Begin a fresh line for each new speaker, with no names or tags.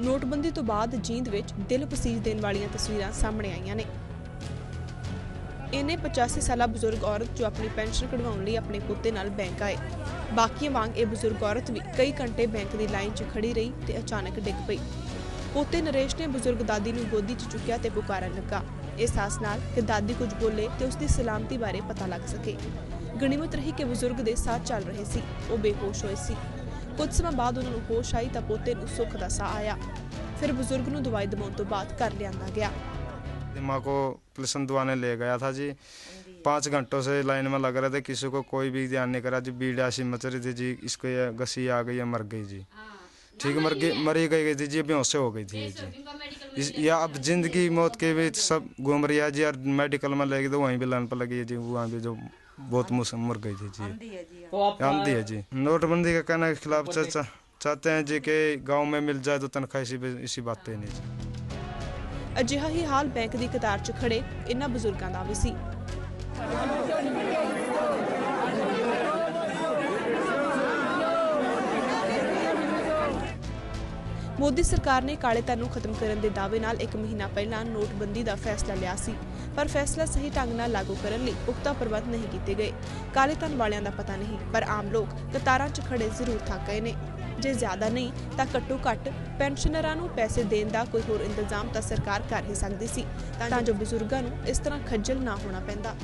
ਨੋਟਬੰਦੀ ਤੋਂ ਬਾਅਦ ਜੀਂਦ ਵਿੱਚ ਦਿਲ ਪਸੀਜ ਦੇਣ ਵਾਲੀਆਂ ਤਸਵੀਰਾਂ ਸਾਹਮਣੇ ਆਈਆਂ ਨੇ। ਇਹਨੇ 85 ਸਾਲਾ ਬਜ਼ੁਰਗ ਔਰਤ ਜੋ ਆਪਣੀ ਪੈਨਸ਼ਨ ਕਢਵਾਉਣ ਲਈ ਆਪਣੇ ਪੁੱਤੇ ਨਾਲ ਬੈਂਕ ਆਏ। ਬਾਕੀਆਂ ਵਾਂਗ ਇਹ ਬਜ਼ੁਰਗ ਔਰਤ ਵੀ ਕਈ ਘੰਟੇ ਬੈਂਕ ਦੀ ਲਾਈਨ 'ਚ ਖੜੀ ਰਹੀ ਤੇ ਅਚਾਨਕ ਡਿੱਗ ਪਈ। ਪੁੱਤੇ ਨਰੇਸ਼ ਨੇ ਬਜ਼ੁਰਗ ਦਾਦੀ ਨੂੰ ਗੋਦੀ 'ਚ ਚੁੱਕਿਆ ਤੇ ਪੁਕਾਰਨ ਲੱਗਾ। ਇਸ ਆਸ ਨਾਲ ਕਿ ਦਾਦੀ ਕੁਝ ਬੋਲੇ ਤੇ ਉਸ ਦੀ ਸਲਾਮਤੀ ਬਾਰੇ ਪਤਾ ਲੱਗ ਸਕੇ। ਗਣਿਮਤ ਰਹੀ ਕਿ ਬਜ਼ੁਰਗ ਦੇ ਸਾਥ ਚੱਲ ਰਹੇ ਸੀ। ਉਹ ਬੇਹੋਸ਼ ਹੋਏ ਸੀ। ਕੁਝ ਸਮਾਂ ਬਾਅਦ ਉਹਨਾਂ ਨੂੰ ਹੋਸ਼ ਆਈ ਤਾਂ ਪੋਤੇ ਨੂੰ ਸੁੱਖ ਦਾ ਸਾਹ ਆਇਆ ਫਿਰ ਬਜ਼ੁਰਗ ਨੂੰ ਦਵਾਈ ਦਿਵਾਉਣ ਤੋਂ ਬਾਅਦ ਘਰ ਲਿਆਂਦਾ ਗਿਆ
माँ को प्लसन दुआने ले गया था जी पाँच घंटों से लाइन में लग रहे थे किसी को कोई भी ध्यान नहीं करा जी बीड़ ऐसी मच रही थी जी इसको ये गसी आ गई है मर गई जी ठीक मर गई मरी गई थी जी बेहोश हो गई थी ये जी इस या अब जिंदगी मौत के भी सब घूम रही है जी और मेडिकल में ले गई तो वहीं भी लाइन पर लगी है जी वहाँ भी जो बहुत मुस मर गई थी जी आंधी है जी नोटबंदी का कहने के खिलाफ चा- चा- चाहते हैं जी कि गांव में मिल जाए तो तनख्वाह इसी इसी बात पे नहीं जी
ਅਜਿਹਾ ਹੀ ਹਾਲ ਬੈਂਕ ਦੀ ਕਤਾਰ 'ਚ ਖੜੇ ਇਨ੍ਹਾਂ ਬਜ਼ੁਰਗਾਂ ਦਾ ਵੀ ਸੀ ਮੋਦੀ ਸਰਕਾਰ ਨੇ ਕਾਲੇ ਧਨ ਨੂੰ ਖਤਮ ਕਰਨ ਦੇ ਦਾਅਵੇ ਨਾਲ ਇੱਕ ਮਹੀਨਾ ਪਹਿਲਾਂ ਨੋਟਬੰਦੀ ਦਾ ਫੈਸਲਾ ਲਿਆ ਸੀ, ਪਰ ਫੈਸਲਾ ਸਹੀ ਢੰਗ ਨਾਲ ਲਾਗੂ ਕਰਨ ਲਈ ਪੁਖਤਾ ਪ੍ਰਬੰਧ ਨਹੀਂ ਕੀਤੇ ਗਏ। ਕਾਲੇ ਧਨ ਵਾਲਿਆਂ ਦਾ ਪਤਾ ਨਹੀਂ, ਪਰ ਆਮ ਲੋਕ ਕਤਾਰਾਂ 'ਚ ਖੜੇ ਜ਼ਰੂਰ ਥੱਕ ਗਏ ਨੇ। ਜੇ ਜ਼ਿਆਦਾ ਨਹੀਂ, ਤਾਂ ਘੱਟੋ ਘੱਟ ਪੈਨਸ਼ਨਰਾਂ ਨੂੰ ਪੈਸੇ ਦੇਣ ਦਾ ਕੋਈ ਹੋਰ ਇੰਤਜ਼ਾਮ ਤਾਂ ਸਰਕਾਰ ਕਰ ਹੀ ਸਕਦੀ ਸੀ। ਤਾਂ ਜੋ ਬਜ਼ੁਰਗਾਂ ਨੂੰ ਇਸ ਤਰ੍ਹਾਂ ਖੱਜਲ ਨਾ ਹੋਣਾ ਪੈਂਦਾ।